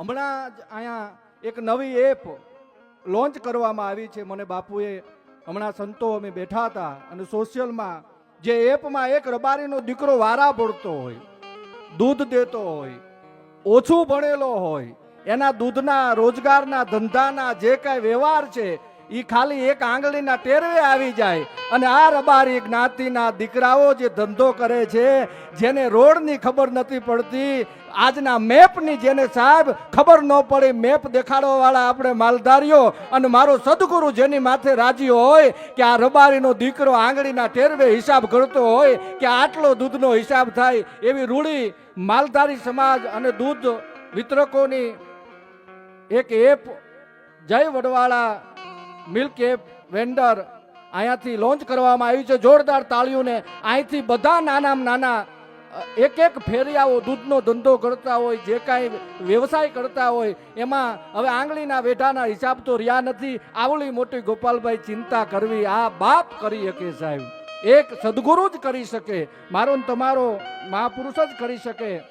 હમણાં જ અહીંયા એક નવી એપ લોન્ચ કરવામાં આવી છે. મને બાપુએ હમણાં સંતો અમે બેઠા હતા અને સોશિયલમાં જે એપમાં એક રબારીનો દીકરો વારા પડતો હોય, દૂધ દેતો હોય, ઓછું ભણેલો હોય, એના દૂધના રોજગારના ધંધાના જે કાંઈ વ્યવહાર છે એ ખાલી એક આંગળીના ટેરવે આવી જાય. અને આ રબારી જ્ઞાતિના દીકરાઓ જે ધંધો કરે છે, જેને રોડની ખબર નથી પડતી, આજના મેપની જેને સાહેબ ખબર ન પડે, મેપ દેખાડવાવાળા આપણે માલધારીઓ અને મારો સદગુરુ જેની માથે રાજી હોય કે આ રબારીનો દીકરો આંગળીના ટેરવે હિસાબ કરતો હોય કે આટલો દૂધનો હિસાબ થાય, એવી રૂડી માલધારી સમાજ અને દૂધ વિતરકોની એક app Jay Vadvala milk app vendor અહીંયાથી લોન્ચ કરવામાં આવ્યું છે. જોરદાર તાળીઓને અહીંથી બધા નાનામાં નાના એક એક ફેરિયાઓ દૂધનો ધંધો કરતા હોય, જે કાંઈ વ્યવસાય કરતા હોય, એમાં હવે આંગળીના વેઢાના હિસાબ તો રહ્યા નથી. આવડી મોટી ગોપાલભાઈ ચિંતા કરવી, આ બાપ કરી શકે સાહેબ. એક સદગુરુ જ કરી શકે. મારો તમારો મહાપુરુષ જ કરી શકે.